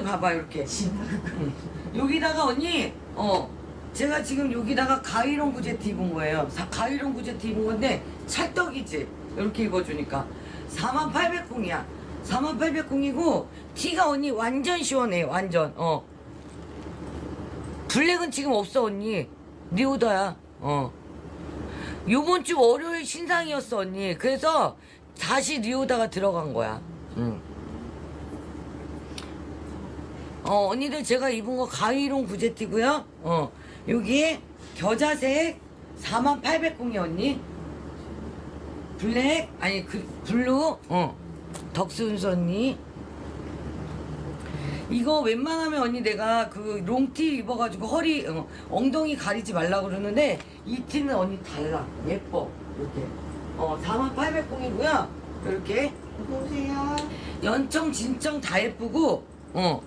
이것도 봐봐 이렇게. 응. 여기다가 언니 어 제가 지금 여기다가 가위롱 구제티 입은 거예요? 사- 가위롱 구제티 입은 건데 찰떡이지. 이렇게 입어주니까. 4800공이야. 4800공이고 티가 언니 완전 시원해 완전. 어. 블랙은 지금 없어 언니. 니오다야. 어. 요번 주 월요일 신상이었어 언니. 그래서 다시 리오다가 들어간 거야. 응. 어 언니들 제가 입은 거 가위롱 구제티고요. 어 여기에 겨자색 4800공이 언니. 블랙 아니 그 블루 어 덕순수 언니. 이거 웬만하면 언니 내가 그 롱티 입어가지고 허리 어, 엉덩이 가리지 말라 그러는데 이 티는 언니 달라. 예뻐. 이렇게. 어 4800공이고요. 이렇게. 어서오세요. 연청 진청 다 예쁘고 어